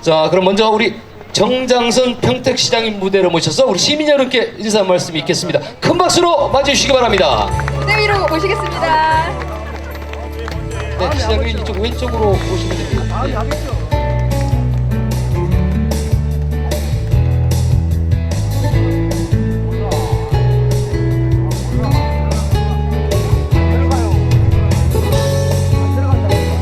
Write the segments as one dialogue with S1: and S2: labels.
S1: 자, 그럼 먼저 우리 정장선 평택시장님 무대로 모셔서 우리 시민 여러분께 인사 말씀 있겠습니다. 큰 박수로 맞이해 주시기 바랍니다.
S2: 무대 위로 모시겠습니다.
S1: 네, 시장님 이쪽 왼쪽으로 오시면 됩니다.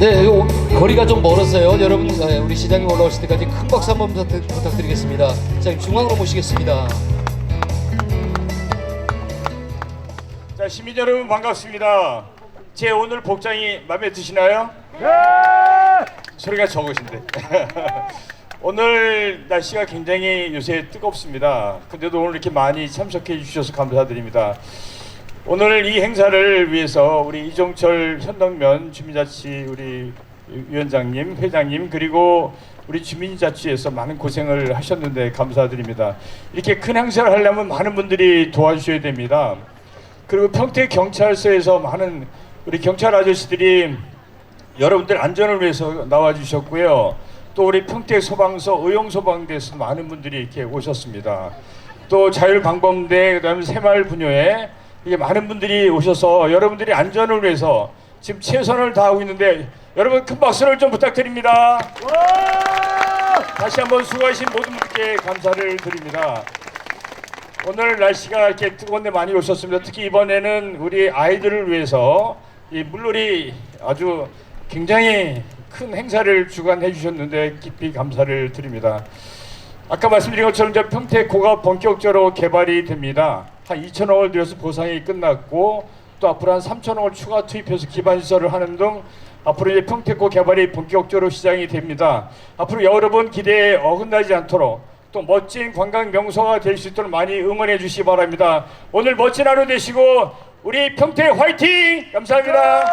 S1: 네. 네, 요 거리가 좀 멀어서요. 여러분, 아, 우리 시장님 올라오실 때까지 큰 박수 한번 부탁- 부탁 드리겠습니다. 시장님 중앙으로 모시겠습니다.
S3: 자 시민 여러분 반갑습니다. 제 오늘 복장이 마음에 드시나요? 네. 소리가 적으신데. 오늘 날씨가 굉장히 요새 뜨겁습니다. 근데도 오늘 이렇게 많이 참석해 주셔서 감사드립니다. 오늘 이 행사를 위해서 우리 이종철 현덕면 주민자치 우리 위원장님, 회장님 그리고 우리 주민자치에서 많은 고생을 하셨는데 감사드립니다. 이렇게 큰 행사를 하려면 많은 분들이 도와주셔야 됩니다. 그리고 평택 경찰서에서 많은 우리 경찰 아저씨들이 여러분들 안전을 위해서 나와 주셨고요. 또 우리 평택 소방서 의용 소방대에서 많은 분들이 이렇게 오셨습니다. 또 자율방범대 그다음에 새마을 분녀에 이게 많은 분들이 오셔서 여러분들이 안전을 위해서 지금 최선을 다하고 있는데 여러분 큰 박수를 좀 부탁드립니다. 다시 한번 수고하신 모든 분들께 감사를 드립니다. 오늘 날씨가 이렇게 뜨거운데 많이 오셨습니다. 특히 이번에는 우리 아이들을 위해서 이 물놀이 아주 굉장히 큰 행사를 주관해 주셨는데 깊이 감사를 드립니다. 아까 말씀드린 것처럼 이제 평택고가 본격적으로 개발이 됩니다. 한 2천억을 들여서 보상이 끝났고 또 앞으로 한 3천억을 추가 투입해서 기반 시설을 하는 등 앞으로 이제 평택고 개발이 본격적으로 시작이 됩니다. 앞으로 여러분 기대에 어긋나지 않도록 또 멋진 관광 명소가 될 수 있도록 많이 응원해 주시기 바랍니다. 오늘 멋진 하루 되시고 우리 평택 화이팅! 감사합니다.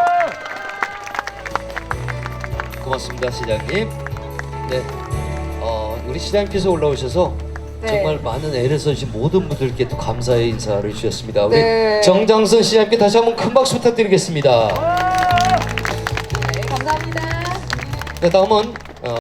S1: 고맙습니다, 시장님. 네, 어, 우리 시장님께서 올라오셔서
S2: 네.
S1: 정말 많은 애를 써주신 모든 분들께 또 감사의 인사를 주셨습니다. 우리
S2: 네.
S1: 정장선 시장님께 다시 한번 큰 박수 부탁드리겠습니다.
S2: 네, 감사합니다.
S1: 네, 다음은